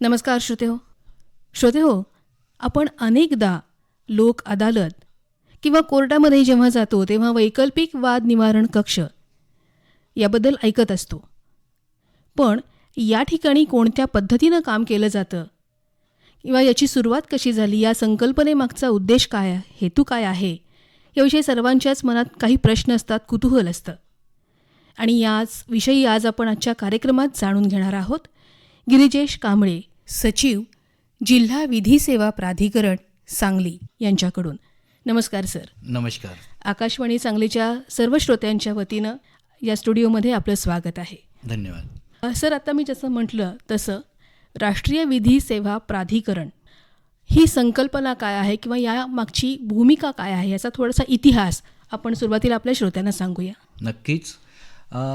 नमस्कार श्रोते हो. श्रोते हो आपण अनेकदा लोक अदालत किंवा कोर्टामध्ये जेव्हा जातो तेव्हा वैकल्पिक वाद निवारण कक्ष याबद्दल ऐकत असतो. पण या ठिकाणी कोणत्या पद्धतीनं काम केलं जातं किंवा याची सुरुवात कशी झाली या संकल्पनेमागचा उद्देश काय हेतू काय आहे याविषयी सर्वांच्याच मनात काही प्रश्न असतात कुतूहल असतं. आणि याच विषयी आज आपण आजच्या कार्यक्रमात जाणून घेणार आहोत. गिरिजेश कांबळे सचिव जिल्हा विधी सेवा प्राधिकरण सांगली यांच्याकडून. नमस्कार सर. नमस्कार. आकाशवाणी सांगलीच्या सर्व श्रोत्यांच्या वतीनं या स्टुडिओमध्ये आपलं स्वागत आहे. धन्यवाद. सर आता मी जसं म्हटलं तसं राष्ट्रीय विधी सेवा प्राधिकरण ही संकल्पना काय आहे किंवा या मागची भूमिका काय आहे याचा थोडासा इतिहास आपण सुरुवातीला आपल्या श्रोत्यांना सांगूया. नक्कीच.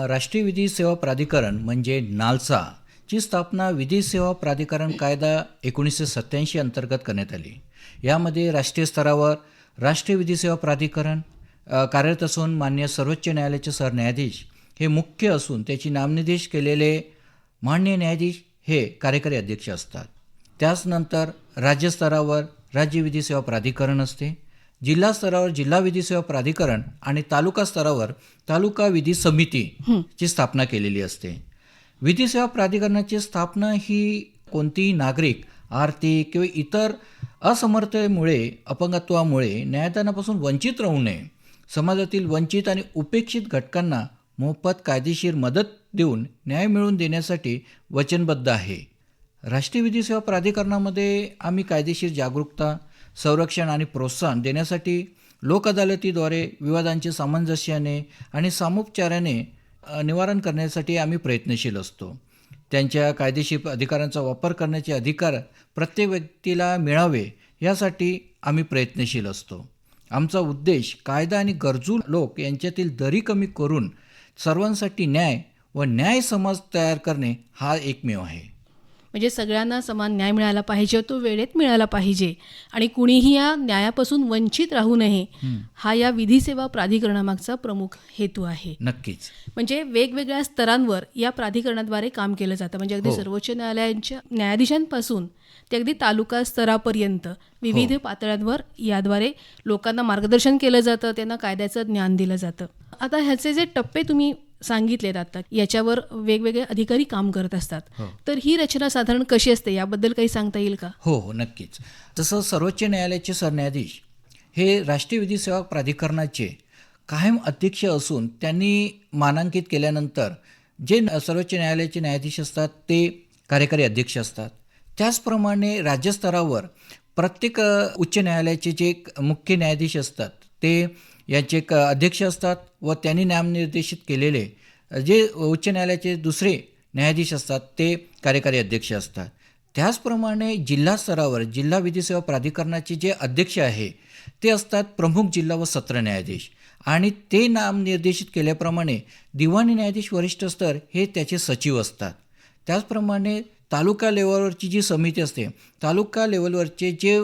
राष्ट्रीय विधी सेवा प्राधिकरण म्हणजे नालसा ची स्थापना विधी सेवा प्राधिकरण कायदा एकोणीसशे सत्त्याऐंशी अंतर्गत करण्यात आली. यामध्ये राष्ट्रीय स्तरावर राष्ट्रीय विधी सेवा प्राधिकरण कार्यरत असून मान्य सर्वोच्च न्यायालयाचे सरन्यायाधीश हे मुख्य असून त्याची नामनिर्देश केलेले मान्य न्यायाधीश हे कार्यकारी अध्यक्ष असतात. त्याचनंतर राज्यस्तरावर राज्य विधी सेवा प्राधिकरण असते. जिल्हा स्तरावर जिल्हा विधी सेवा प्राधिकरण आणि तालुका स्तरावर तालुका विधी समिती ची स्थापना केलेली असते. विधी सेवा प्राधिकरणाची स्थापना ही कोणतीही नागरिक आर्थिक किंवा इतर असमर्थतेमुळे अपंगत्वामुळे न्यायदानापासून वंचित राहू नये. समाजातील वंचित आणि उपेक्षित घटकांना मोफत कायदेशीर मदत देऊन न्याय मिळवून देण्यासाठी वचनबद्ध आहे. राष्ट्रीय विधी सेवा प्राधिकरणामध्ये आम्ही कायदेशीर जागरूकता संरक्षण आणि प्रोत्साहन देण्यासाठी लोक अदालतीद्वारे विवादांचे सामंजस्याने आणि सामोपचाराने निवारण करण्यासाठी आम्ही प्रयत्नशील असतो. त्यांच्या कायदेशीर अधिकारांचा वापर करण्याचे अधिकार प्रत्येक व्यक्तीला मिळावे यासाठी आम्ही प्रयत्नशील असतो. आमचा उद्देश कायदा आणि गरजू लोक यांच्यातील दरी कमी करून सर्वांसाठी न्याय व न्याय समाज तयार करणे हा एकमेव आहे. म्हणजे सगळ्यांना समान न्याय मिळाला पाहिजे तो वेळेत मिळाला पाहिजे. आणि कुणीही या न्यायापासून वंचित राहू नये हा या विधी सेवा प्राधिकरणामागचा प्रमुख हेतू आहे. नक्कीच. म्हणजे वेगवेगळ्या स्तरांवर या प्राधिकरणाद्वारे काम केलं जातं. म्हणजे अगदी सर्वोच्च न्यायालयांच्या न्यायाधीशांपासून ते अगदी तालुका स्तरापर्यंत विविध पातळ्यांवर याद्वारे लोकांना मार्गदर्शन केलं जातं त्यांना कायद्याचं ज्ञान दिलं जातं. आता ह्याचे जे टप्पे तुम्ही सांगितलेत आता याच्यावर वेगवेगळे अधिकारी काम करत असतात. तर ही रचना साधारण कशी असते? याबद्दल काही सांगता येईल का? हो हो नक्कीच. तसं सर्वोच्च न्यायालयाचे सरन्यायाधीश हे राष्ट्रीय विधी सेवा प्राधिकरणाचे कायम अध्यक्ष असून त्यांनी मानांकित केल्यानंतर जे सर्वोच्च न्यायालयाचे न्यायाधीश असतात ते कार्यकारी अध्यक्ष असतात. त्याचप्रमाणे राज्यस्तरावर प्रत्येक उच्च न्यायालयाचे जे मुख्य न्यायाधीश असतात ते यांचे क अध्यक्ष असतात व त्यांनी नामनिर्देशित केलेले जे उच्च न्यायालयाचे दुसरे न्यायाधीश असतात ते कार्यकारी अध्यक्ष असतात. त्याचप्रमाणे जिल्हा स्तरावर जिल्हा विधी सेवा प्राधिकरणाचे जे अध्यक्ष आहे ते असतात प्रमुख जिल्हा व सत्र न्यायाधीश. आणि ते नामनिर्देशित केल्याप्रमाणे दिवाणी न्यायाधीश वरिष्ठ स्तर हे त्याचे सचिव असतात. त्याचप्रमाणे तालुका लेवलवरची जी समिती असते तालुका लेवलवरचे जे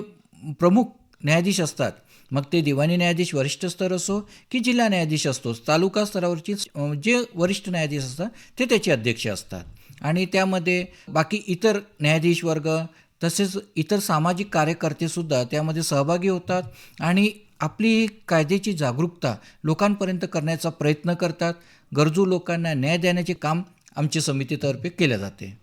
प्रमुख न्यायाधीश असतात मग ते दिवाणी न्यायाधीश वरिष्ठ स्तर असो की जिल्हा न्यायाधीश असतो तालुका स्तरावरची जे वरिष्ठ न्यायाधीश असतात ते त्याचे अध्यक्ष असतात. आणि त्यामध्ये बाकी इतर न्यायाधीश वर्ग तसेच इतर सामाजिक कार्यकर्तेसुद्धा त्यामध्ये सहभागी होतात आणि आपली कायद्याची जागरूकता लोकांपर्यंत करण्याचा प्रयत्न करतात. गरजू लोकांना न्याय देण्याचे काम आमच्या समितीतर्फे केले जाते.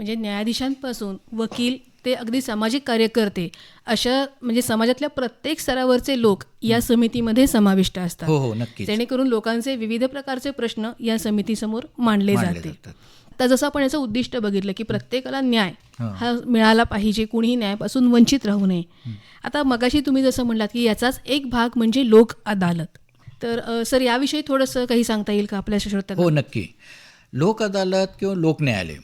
म्हणजे न्यायाधीशांपासून वकील ते अगदी सामाजिक कार्यकर्ते अशा म्हणजे समाजातल्या प्रत्येक स्तरावरचे लोक या समितीमध्ये समाविष्ट असतात. हो हो जेणेकरून लोकांचे विविध प्रकारचे प्रश्न या समितीसमोर मांडले जाते. तर जसं आपण याचं उद्दिष्ट बघितलं की प्रत्येकाला न्याय हा. मिळाला पाहिजे कुणीही न्यायापासून वंचित राहू नये. आता मगाशी तुम्ही जसं म्हणलात की याचाच एक भाग म्हणजे लोक अदालत. तर सर याविषयी थोडंसं काही सांगता येईल का आपल्या श्रोत्यांना? हो नक्की. लोक अदालत किंवा लोक न्यायालय.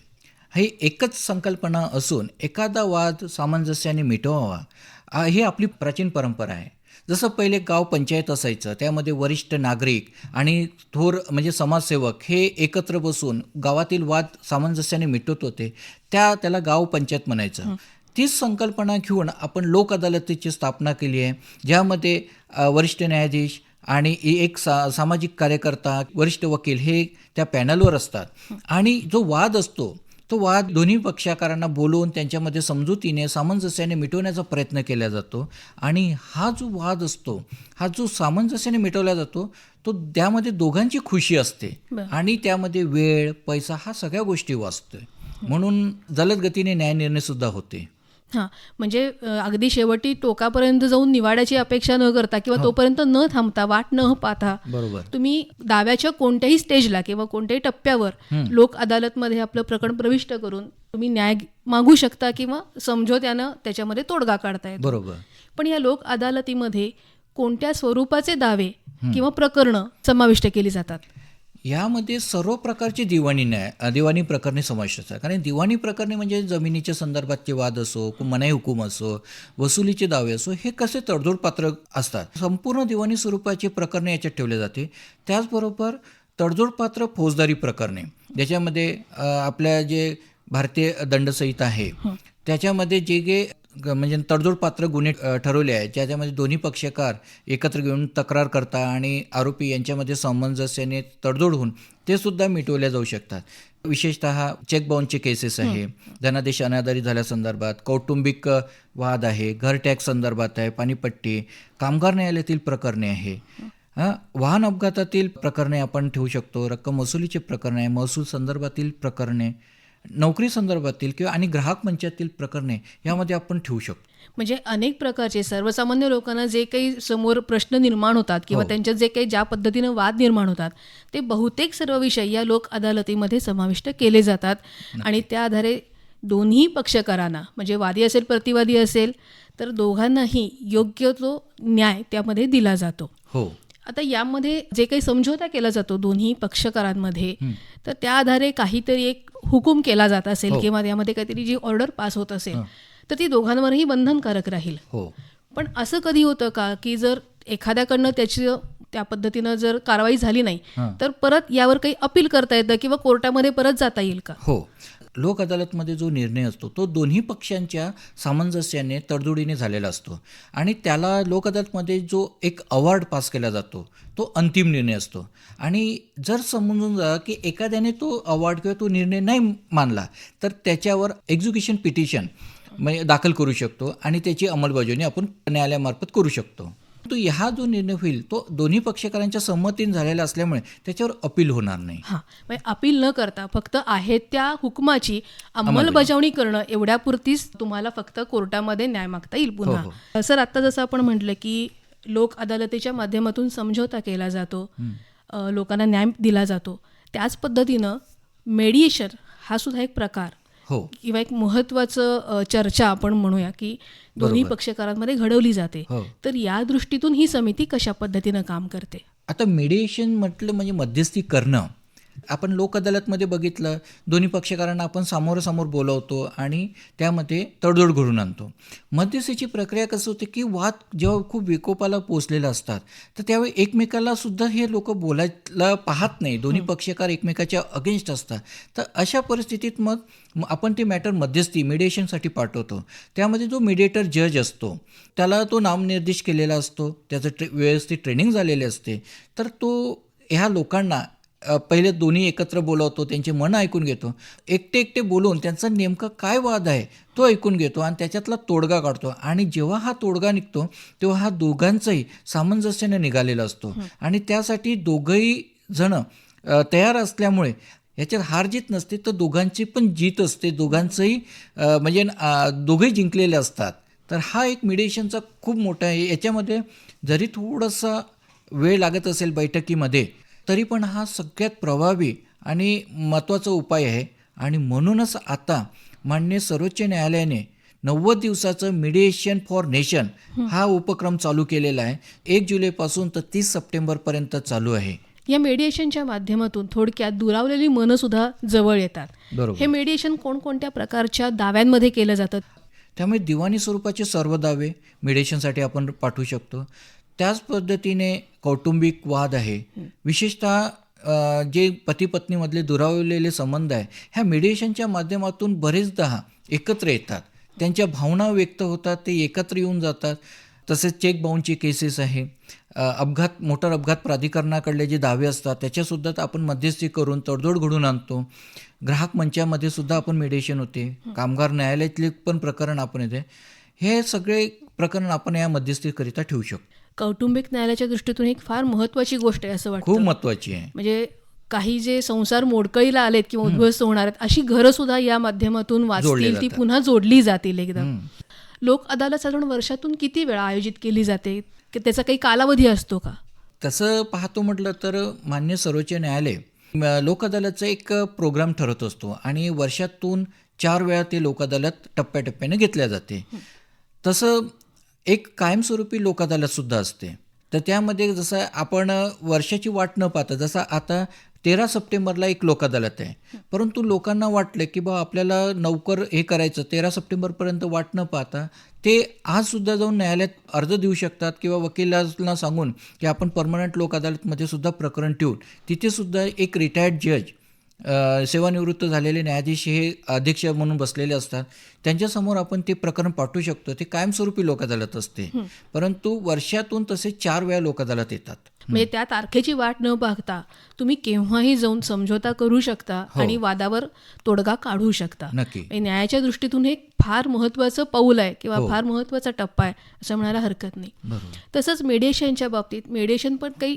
ही एकच संकल्पना असून एखादा वाद सामंजस्याने मिटवावा. ही आपली प्राचीन परंपरा आहे. जसं पहिले गाव पंचायत असायचं त्यामध्ये वरिष्ठ नागरिक आणि थोर म्हणजे समाजसेवक हे एकत्र बसून गावातील वाद सामंजस्याने मिटवत होते. त्या त्याला गाव पंचायत म्हणायचं. तीच संकल्पना घेऊन आपण लोक अदालतीची स्थापना केली आहे ज्यामध्ये वरिष्ठ न्यायाधीश आणि एक सा सामाजिक कार्यकर्ता वरिष्ठ वकील हे त्या पॅनलवर असतात. आणि जो वाद असतो तो वाद दोन्ही पक्षकारांना बोलवून त्यांच्यामध्ये समजुतीने सामंजस्याने मिटवण्याचा प्रयत्न केला जातो. आणि हा जो वाद असतो हा जो सामंजस्याने मिटवला जातो तो त्यामध्ये दोघांची खुशी असते. आणि त्यामध्ये वेळ पैसा हा सगळ्या गोष्टी वाचतोय. म्हणून जलद गतीने न्यायनिर्णय सुद्धा होते. हां. म्हणजे अगदी शेवटी टोकापर्यंत जाऊन निवाड्याची अपेक्षा न करता किंवा तोपर्यंत न थांबता वाट न पाहता बरोबर. तुम्ही दाव्याच्या कोणत्याही स्टेजला किंवा कोणत्याही टप्प्यावर लोक अदालतमध्ये आपलं प्रकरण प्रविष्ट करून तुम्ही न्याय मागू शकता किंवा समझोत्यानं त्याच्यामध्ये तोडगा काढता येतो. बरोबर. पण या लोक अदालतीमध्ये कोणत्या स्वरूपाचे दावे किंवा प्रकरणं समाविष्ट केली जातात? यामध्ये सर्व प्रकारची दिवाणी न्याय दिवाणी प्रकरणे समाविष्ट असतात. कारण दिवाणी प्रकरणे म्हणजे जमिनीच्या संदर्भातचे वाद असो कु- मनाई हुकूम असो वसुलीचे दावे असो हे कसे तडजोड पात्र असतात? संपूर्ण दिवाणी स्वरूपाचे प्रकरणे याच्यात ठेवले जाते. त्याचबरोबर तडजोडपात्र फौजदारी प्रकरणे ज्याच्यामध्ये आपल्या जे भारतीय दंडसंहिता आहे त्याच्यामध्ये जे जे म्हणजे तडजोडपात्र गुन्हे अ, ठरवले आहेत. ज्याच्यामध्ये दोन्ही पक्षकार एकत्र घेऊन तक्रार करता आणि आरोपी यांच्यामध्ये सामंजस्याने तडजोड होऊन ते सुद्धा मिटवल्या जाऊ शकतात. विशेषतः चेक बाउन्सचे केसेस आहे. धनादेश अनादारी झाल्यासंदर्भात कौटुंबिक वाद आहे घर टॅक्स संदर्भात आहे पाणीपट्टी कामगार न्यायालयातील प्रकरणे आहे. हा, वाहन अपघातातील प्रकरणे आपण ठेवू शकतो रक्कम वसुलीचे प्रकरण आहे महसूल संदर्भातील प्रकरणे. नोकरी संदर्भातील किंवा आणि ग्राहक मंचातील प्रकरणे यामध्ये आपण ठेवू शकतो. म्हणजे अनेक प्रकारचे सर्वसामान्य लोकांना जे काही समोर प्रश्न निर्माण होतात किंवा हो. त्यांच्यात जे काही ज्या पद्धतीनं वाद निर्माण होतात ते बहुतेक सर्व विषय या लोक अदालतीमध्ये समाविष्ट केले जातात. आणि त्या आधारे दोन्ही पक्षकारांना म्हणजे वादी असेल प्रतिवादी असेल तर दोघांनाही योग्य तो न्याय त्यामध्ये दिला जातो. हो. आता यामध्ये जे काही समझोता केला जातो दोन्ही पक्षकारांमध्ये तर त्या आधारे काहीतरी एक हुकूम केला जात असेल हो. किंवा त्यामध्ये काहीतरी जी ऑर्डर पास होत असेल तर ती दोघांवरही बंधनकारक राहील. हो. पण असं कधी होतं का की जर एखाद्याकडनं त्याची त्या पद्धतीनं जर कारवाई झाली नाही. तर परत यावर काही अपील करता येतं किंवा कोर्टामध्ये परत जाता येईल का? हो. लोक अदालतमध्ये जो निर्णय असतो तो दोन्ही पक्षांच्या सामंजस्याने तडजोडीने झालेला असतो. आणि त्याला लोक अदालतमध्ये जो एक अवॉर्ड पास केला जातो तो अंतिम निर्णय असतो. आणि जर समजून जा की एखाद्याने तो अवॉर्ड किंवा तो निर्णय नाही मानला तर त्याच्यावर एक्झिक्युशन पिटिशन म्हणजे दाखल करू शकतो आणि त्याची अंमलबजावणी आपण न्यायालयामार्फत करू शकतो. तो हा जो निर्णय होईल तो दोन्ही पक्षकारांच्या संमतीने झालेला असल्यामुळे त्याच्यावर अपील होणार नाही. हां. म्हणजे अपील न करता फक्त आहे त्या हुकमाची अंमलबजावणी. करणं एवढ्यापुरतीच तुम्हाला फक्त कोर्टामध्ये न्याय मागता येईल हो, पुन्हा सर आत्ता जसं आपण म्हटलं की लोक अदालतीच्या माध्यमातून समझोता केला जातो लोकांना न्याय दिला जातो. त्याच पद्धतीनं मेडिएशन हा सुद्धा एक प्रकार. हो. किंवा एक महत्त्वाचं अ, चर्चा आपण म्हणूया की दोन्ही पक्षकारांमध्ये घडवली जाते. हो. तर या दृष्टीतून ही समिती कशा पद्धतीनं काम करते? आता मीडिएशन म्हटलं म्हणजे मध्यस्थी करणं. आपण लोक अदालतमध्ये बघितलं दोन्ही पक्षकारांना आपण समोरासमोर बोलवतो आणि त्यामध्ये तडजोड घडून आणतो. मध्यस्थीची प्रक्रिया कसं होते की वाद जेव्हा खूप विकोपाला पोचलेला असतात तर त्यावेळी एकमेकाला सुद्धा हे लोक बोलायला पाहत नाही. दोन्ही पक्षकार एकमेकाच्या अगेन्स्ट असतात. तर अशा परिस्थितीत मग म- आपण ते मॅटर मध्यस्थी मिडिएशनसाठी पाठवतो. त्यामध्ये जो मिडिएटर जज असतो त्याला तो नामनिर्देश केलेला असतो. त्याचं ट्रे व्यवस्थित ट्रेनिंग झालेले असते. तर तो ह्या लोकांना पहिले दोन्ही एकत्र बोलवतो त्यांचे मन ऐकून घेतो. एकटे एकटे बोलून त्यांचा नेमका काय वाद आहे तो ऐकून घेतो आणि त्याच्यातला तोडगा काढतो. आणि जेव्हा हा तोडगा निघतो तेव्हा हा दोघांचाही सामंजस्याने निघालेला असतो. आणि त्यासाठी दोघंही जण तयार असल्यामुळे याच्यात हार जीत नसते तर दोघांची पण जीत असते. दोघांचंही म्हणजे दोघंही जिंकलेले असतात. तर हा एक मिडिएशनचा खूप मोठा आहे. याच्यामध्ये जरी थोडासा वेळ लागत असेल बैठकीमध्ये तरी पण हा सगळ्यात प्रभावी आणि महत्त्वाचा उपाय आहे. आणि म्हणूनच आता मान्य सर्वोच्च न्यायालयाने नव्वद दिवसाचं मिडिएशन फॉर नेशन हा. उपक्रम चालू केलेला आहे. एक जुलैपासून तर तीस सप्टेंबरपर्यंत चालू आहे. या मेडिएशनच्या माध्यमातून थोडक्यात दुरावलेली मनं सुद्धा जवळ येतात. हे मेडिएशन कोणकोणत्या प्रकारच्या दाव्यांमध्ये केलं जातं? त्यामुळे दिवाणी स्वरूपाचे सर्व दावे मिडिएशनसाठी आपण पाठवू शकतो. त्याच पद्धतीने कौटुंबिक वाद आहे. विशेषतः जे पती पत्नीमधले दुरावलेले संबंध आहे ह्या मिडिएशनच्या माध्यमातून बरेचदा एकत्र येतात. त्यांच्या भावना व्यक्त होतात ते एकत्र येऊन जातात. तसेच चेक बाउन्सचे केसेस आहे. अपघात मोटर अपघात प्राधिकरणाकडले जे दावे असतात त्याच्यासुद्धा आपण मध्यस्थी करून तडजोड घडून आणतो. ग्राहक मंचामध्ये सुद्धा आपण मेडिएशन होते. कामगार न्यायालयातले पण प्रकरण आपण येते. हे सगळे प्रकरण आपण या मध्यस्थीकरिता ठेवू शकतो. कौटुंबिक न्यायालयाच्या दृष्टीतून एक फार महत्वाची गोष्ट आहे असं वाटतं. खूप महत्त्वाची आहे. म्हणजे काही जे संसार मोडकळीला आलेत किंवा उद्ध्वस्त होणार आहेत अशी घरं सुद्धा या माध्यमातून वाचतील ती. पुन्हा जोडली जातील एकदम लोक अदालत साधारण वर्षातून किती वेळा आयोजित केली जाते? की त्याचा काही कालावधी असतो का? तसं पाहतो म्हटलं तर मान्य सर्वोच्च न्यायालय लोक अदालतचा एक प्रोग्राम ठरत असतो आणि वर्षातून चार वेळा ते लोक अदालत टप्प्याटप्प्याने घेतल्या जाते. तसं एक कायमस्वरूपी लोक अदालतसुद्धा असते. तर त्यामध्ये जसं आपण वर्षाची वाट न पाहता जसं आता तेरा सप्टेंबरला एक लोक अदालत आहे. परंतु लोकांना वाटलं की बा आपल्याला लवकर हे करायचं तेरा सप्टेंबरपर्यंत वाट न पाहता ते आजसुद्धा जाऊन न्यायालयात अर्ज देऊ शकतात किंवा वकिलांना सांगून की आपण परमनंट लोक अदालतमध्ये सुद्धा प्रकरण ठेवून तिथेसुद्धा एक रिटायर्ड जज सेवानिवृत्त झालेले न्यायाधीश हे अध्यक्ष म्हणून बसलेले असतात. त्यांच्यासमोर आपण ते प्रकरण पाठवू शकतो. ते कायमस्वरूपी लोक अदालत असते परंतु वर्षातून तसे चार वेळा लोक अदालत येतात. म्हणजे त्या तारखेची वाट न पाहता तुम्ही केव्हाही जाऊन समझोता करू शकता हो. आणि वादावर तोडगा काढू शकता. नक्की. म्हणजे न्यायाच्या दृष्टीतून हे फार महत्वाचं पाऊल आहे किंवा हो. फार महत्त्वाचा टप्पा आहे असं म्हणायला हरकत नाही. तसंच मेडिएशनच्या बाबतीत मेडिएशन पण काही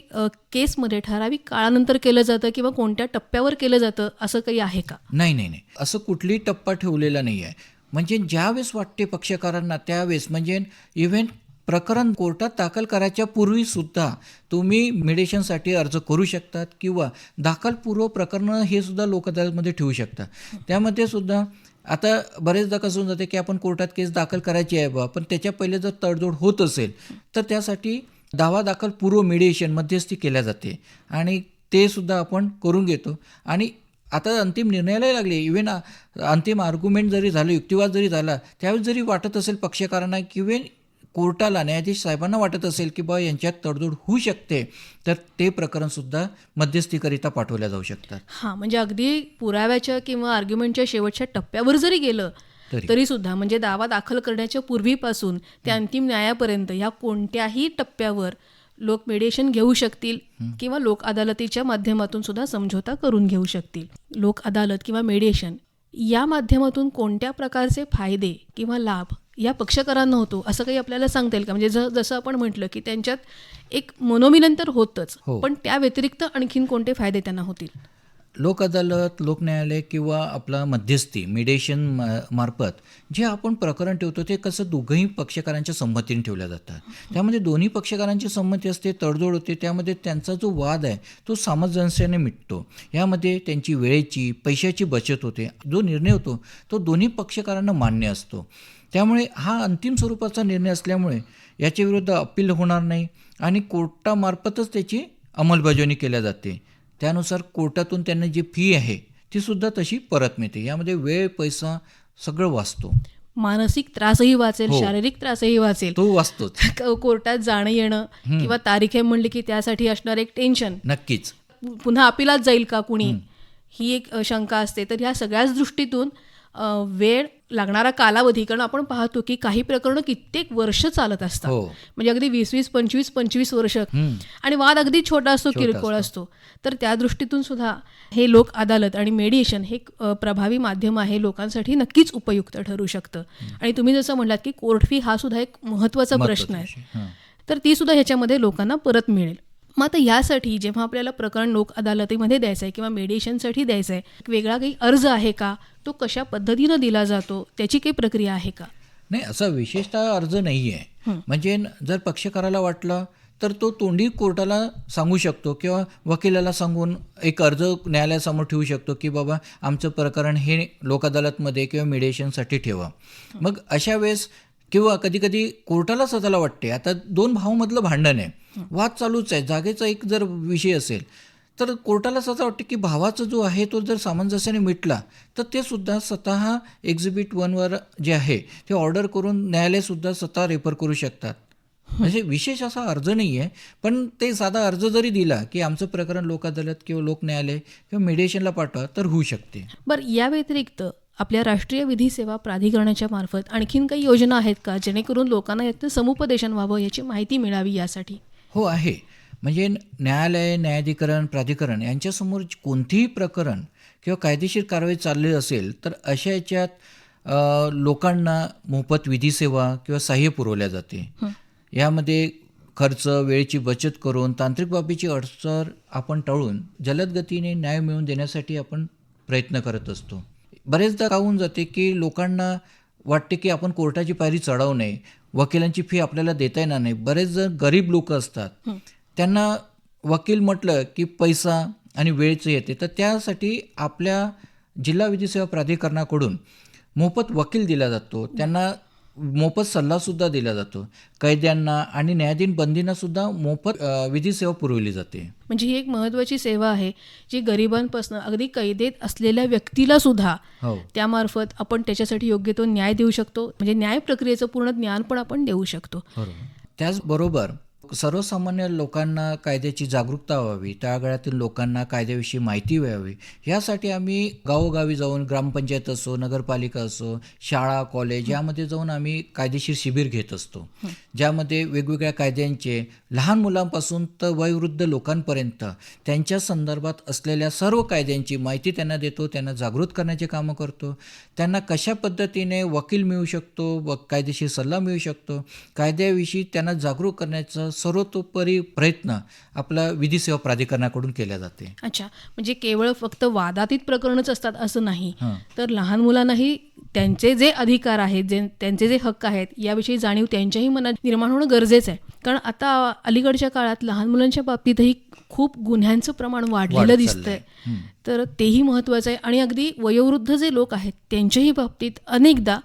केसमध्ये ठराविक काळानंतर केलं जातं किंवा कोणत्या टप्प्यावर केलं जातं असं काही आहे का? नाही नाही नाही. असं कुठलीही टप्पा ठेवलेला नाही आहे म्हणजे ज्यावेळेस वाटते पक्षकारांना त्यावेळेस म्हणजे इव्हन प्रकरण कोर्टात दाखल करायच्या पूर्वीसुद्धा तुम्ही मेडिशनसाठी अर्ज करू शकतात किंवा दाखलपूर्व प्रकरणं हे सुद्धा लोक अदालतमध्ये ठेवू शकता. त्यामध्ये सुद्धा आता बरेचदा कसं होऊन जाते की आपण कोर्टात केस दाखल करायची आहे बा पण त्याच्या पहिले जर तडजोड होत असेल तर त्यासाठी दावा दाखल पूर्व मेडिएशन मध्यस्थी केल्या जाते आणि ते सुद्धा आपण करून घेतो. आणि आता अंतिम निर्णयाला लागले. इव्हन अंतिम आर्ग्युमेंट जरी झालं युक्तिवाद जरी झाला त्यावेळेस जरी वाटत असेल पक्षकारांना किंवा कोर्टाला न्यायाधीश साहेबांना वाटत असेल की बा यांच्यात तडजोड होऊ शकते तर ते प्रकरणसुद्धा मध्यस्थीकरिता पाठवल्या जाऊ शकतात. हां म्हणजे अगदी पुराव्याच्या किंवा आर्ग्युमेंटच्या शेवटच्या टप्प्यावर जरी गेलं तरी. तरी सुद्धा म्हणजे दावा दाखल करण्याच्या पूर्वीपासून ते अंतिम न्यायापर्यंत या कोणत्याही टप्प्यावर लोक मेडिएशन घेऊ शकतील किंवा लोक अदालतीच्या माध्यमातून सुद्धा समझोता करून घेऊ शकतील. लोक अदालत किंवा मेडिएशन या माध्यमातून कोणत्या प्रकारचे फायदे किंवा लाभ या पक्षकारांना होतो असं काही आपल्याला सांगता येईल का? म्हणजे ज जसं आपण म्हटलं की त्यांच्यात एक मनोमिलन तर होतच हो. पण त्या व्यतिरिक्त आणखीन कोणते फायदे त्यांना होतील? लोक अदालत लोक न्यायालय किंवा आपला मध्यस्थी मिडिएशन मार्फत जे आपण प्रकरण ठेवतो ते कसं दोघंही पक्षकारांच्या संमतीने ठेवल्या जातात. त्यामध्ये दोन्ही पक्षकारांची संमती असते तडजोड होते त्यामध्ये त्यांचा जो वाद आहे तो सामंजस्याने मिटतो. यामध्ये त्यांची वेळेची पैशाची बचत होते. जो निर्णय होतो तो दोन्ही पक्षकारांना मान्य असतो. त्यामुळे हा अंतिम स्वरूपाचा निर्णय असल्यामुळे याच्या विरुद्ध अपील होणार नाही आणि कोर्टामार्फतच त्याची अंमलबजावणी केल्या जाते. त्यानुसार कोर्टातून त्यांना जी फी आहे ती सुद्धा तशी परत मिळते. यामध्ये वेळ पैसा सगळं वाचतो. मानसिक त्रासही वाचेल हो. शारीरिक त्रासही वाचेल. तो वाचतोच. क- कोर्टात जाणं येणं किंवा तारीख आहे म्हणली की त्यासाठी असणार एक टेन्शन. नक्कीच. पुन्हा अपिलात जाईल का कुणी? ही एक शंका असते. तर ह्या सगळ्याच दृष्टीतून वेळ लागणारा कालावधी कारण आपण पाहतो की काही प्रकरणं कित्येक वर्ष चालत असतात. हो. म्हणजे अगदी वीस वीस पंचवीस पंचवीस वर्ष. आणि वाद अगदी छोटा असतो किरकोळ असतो. तर त्या दृष्टीतून सुद्धा हे लोक अदालत आणि मेडिएशन हे प्रभावी माध्यम आहे लोकांसाठी नक्कीच उपयुक्त ठरू शकतं. आणि तुम्ही जसं म्हणलात की कोर्ट फी हा सुद्धा एक महत्त्वाचा प्रश्न आहे. तर ती सुद्धा ह्याच्यामध्ये लोकांना परत मिळेल. मग आता यासाठी जेव्हा आपल्याला प्रकरण लोक अदालतीमध्ये द्यायचं आहे किंवा मेडिएशनसाठी द्यायचं आहे वेगळा काही अर्ज आहे का? तो कशा पद्धतीनं दिला जातो? त्याची काही प्रक्रिया आहे का? नाही असा विशेषतः अर्ज नाही आहे म्हणजे जर पक्षकाराला वाटलं तर तो तोंडी कोर्टाला सांगू शकतो किंवा वकिलाला सांगून एक अर्ज न्यायालयासमोर ठेवू शकतो की बाबा आमचं प्रकरण हे लोक अदालतमध्ये किंवा मिडिएशनसाठी ठेवा. मग अशा वेळेस किंवा कधी कधी कोर्टाला स्वतःला वाटते आता दोन भावामधलं भांडण आहे. वाद चालूच आहे. जागेचा एक जर विषय असेल तर कोर्टाला स्वतः वाटते की भावाचा जो आहे तो जर सामंजस्याने मिटला तर ते सुद्धा स्वतः एक्झिबिट वनवर जे आहे ते ऑर्डर करून न्यायालयसुद्धा स्वतः रेफर करू शकतात. म्हणजे विशेष असा अर्ज नाही आहे पण ते साधा अर्ज जरी दिला की आमचं प्रकरण लोक अदालत किंवा लोक न्यायालय किंवा मेडिएशनला पाठवा तर होऊ शकते. बरं या व्यतिरिक्त आपल्या राष्ट्रीय विधी सेवा प्राधिकरणाच्या मार्फत आणखीन काही योजना आहेत का? जेणेकरून लोकांना यातनं समुपदेशन व्हावं याची माहिती मिळावी यासाठी. हो आहे. म्हणजे न्यायालय न्यायाधिकरण प्राधिकरण यांच्यासमोर कोणतेही प्रकरण किंवा कायदेशीर कारवाई चालली असेल तर अशा याच्यात लोकांना मोफत विधी सेवा किंवा सहाय्य पुरवल्या जाते. यामध्ये खर्च वेळेची बचत करून तांत्रिक बाबीची अडचण आपण टाळून जलद गतीने न्याय मिळवून देण्यासाठी आपण प्रयत्न करत असतो. बरेचदा काय होऊन जाते की लोकांना वाटते की आपण कोर्टाची पायरी चढवू नये वकिलांची फी आपल्याला देता येणार नाही. बरेच जण गरीब लोक असतात. त्यांना वकील म्हटलं की पैसा आणि वेळचं येते. तर त्यासाठी आपल्या जिल्हा विधी सेवा प्राधिकरणाकडून मोफत वकील दिला जातो. त्यांना मोफत सल्लासुद्धा दिला जातो. कैद्यांना आणि न्यायाधीन बंदींना सुद्धा मोफत विधी सेवा पुरवली जाते. म्हणजे ही एक महत्त्वाची सेवा आहे जी गरिबांपासून अगदी कैदेत असलेल्या व्यक्तीला सुद्धा हो. त्यामार्फत आपण त्याच्यासाठी योग्य तो न्याय देऊ शकतो. म्हणजे न्याय प्रक्रियेचं पूर्ण ज्ञान पण आपण देऊ शकतो. बरोबर. सर्वसामान्य लोकांना कायद्याची जागरूकता व्हावी तळागाळातील लोकांना कायद्याविषयी माहिती व्हावी. ह्यासाठी आम्ही गावोगावी जाऊन ग्रामपंचायत असो नगरपालिका असो शाळा कॉलेज यामध्ये जाऊन आम्ही कायदेशीर शिबिर घेत असतो. ज्यामध्ये वेगवेगळ्या कायद्यांचे लहान मुलांपासून तर वयोवृद्ध लोकांपर्यंत त्यांच्या संदर्भात असलेल्या सर्व कायद्यांची माहिती त्यांना देतो त्यांना जागृत करण्याचे कामं करतो. त्यांना कशा पद्धतीने वकील मिळू शकतो व कायदेशीर सल्ला मिळू शकतो कायद्याविषयी त्यांना जागरूक करण्याचा सर्वतोपरी प्रयत्न आपला विधी सेवा प्राधिकरणाकडून केला जाते. अच्छा. म्हणजे केवळ फक्त वादातीत प्रकरणच असतात असं नाही. तर लहान मुलांनाही त्यांचे जे अधिकार आहेत जे त्यांचे जे हक्क आहेत याविषयी जाणीव त्यांच्याही मनात निर्माण होणं गरजेचं आहे. कारण आता अलीकडच्या काळात लहान मुलांच्या बाबतीतही खूप गुन्ह्यांचं प्रमाण वाढलेलं दिसतंय. तर तेही महत्त्वाचं आहे. आणि अगदी वयोवृद्ध जे लोक आहेत त्यांच्याही बाबतीत अनेकदा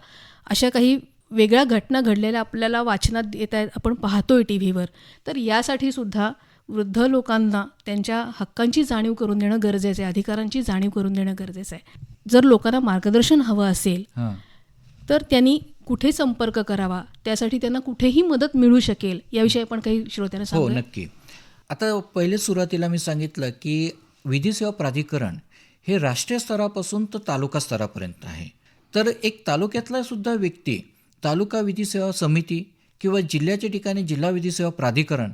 अशा काही वेगळ्या घटना घडलेल्या आपल्याला वाचनात येत आहेत आपण पाहतोय टी व्हीवर तर यासाठी सुद्धा वृद्ध लोकांना त्यांच्या हक्कांची जाणीव करून देणं गरजेचं आहे अधिकारांची जाणीव करून देणं गरजेचं आहे. जर लोकांना मार्गदर्शन हवं असेल हां. तर त्यांनी कुठे संपर्क करावा? त्यासाठी त्यांना कुठेही मदत मिळू शकेल याविषयी आपण काही श्रोत्यांना हो सांगू नक्की. आता पहिले सुरुवातीला मी सांगितलं की विधी सेवा प्राधिकरण हे राष्ट्रीय स्तरापासून तर तालुका स्तरापर्यंत आहे. तर एक तालुक्यातला सुद्धा व्यक्ती तालुका विधी सेवा समिती किंवा जिल्ह्याच्या ठिकाणी जिल्हा विधी सेवा प्राधिकरण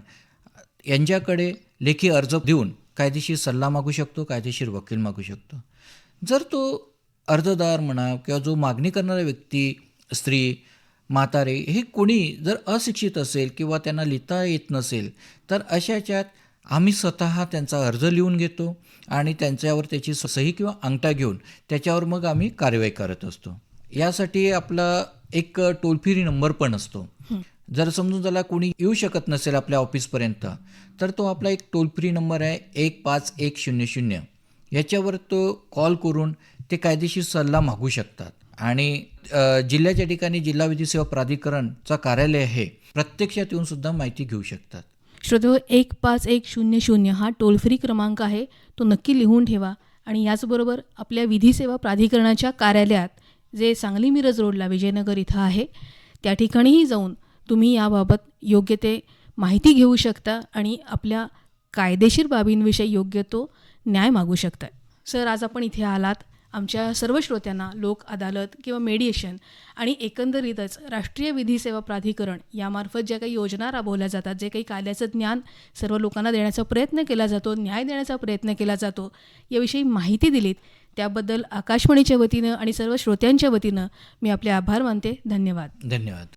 यांच्याकडे लेखी अर्ज देऊन कायदेशीर सल्ला मागू शकतो कायदेशीर वकील मागू शकतो. जर तो अर्जदार म्हणा किंवा जो मागणी करणारा व्यक्ती स्त्री म्हातारे हे कोणी जर अशिक्षित असेल किंवा त्यांना लिहिता येत नसेल तर अशाच्यात आम्ही स्वतः त्यांचा अर्ज लिहून घेतो आणि त्यांच्यावर त्याची सही किंवा अंगठा घेऊन त्याच्यावर मग आम्ही कार्यवाही करत असतो. यासाठी आपला एक टोल फ्री नंबर पण असतो. जर समजून त्याला कोणी येऊ शकत नसेल आपल्या ऑफिसपर्यंत तर तो आपला एक टोल फ्री नंबर आहे एक पाच एक शून्य शून्य. याच्यावर तो कॉल करून ते कायदेशीर सल्ला मागू शकतात. आणि जिल्ह्याच्या ठिकाणी जिल्हा विधी सेवा प्राधिकरणचा कार्यालय आहे प्रत्यक्षात येऊन सुद्धा माहिती घेऊ शकतात. श्रोतो एक पाच एक शून्य शून्य हा टोल फ्री क्रमांक आहे. तो नक्की लिहून ठेवा आणि याचबरोबर आपल्या विधी सेवा प्राधिकरणाच्या कार्यालयात जे सांगली मिरज रोडला विजयनगर इथं आहे त्या ठिकाणीही जाऊन तुम्ही याबाबत योग्य ते माहिती घेऊ शकता आणि आपल्या कायदेशीर बाबींविषयी योग्य तो न्याय मागू शकता. सर आज आपण इथे आलात. आमच्या सर्व श्रोत्यांना लोक अदालत किंवा मेडिएशन आणि एकंदरीतच राष्ट्रीय विधी सेवा प्राधिकरण यामार्फत ज्या काही योजना राबवल्या जातात जे काही कायद्याचं ज्ञान सर्व लोकांना देण्याचा प्रयत्न केला जातो न्याय देण्याचा प्रयत्न केला जातो याविषयी माहिती दिलीत. त्याबद्दल आकाशवाणीच्या वतीनं आणि सर्व श्रोत्यांच्या वतीनं मी आपले आभार मानते. धन्यवाद. धन्यवाद.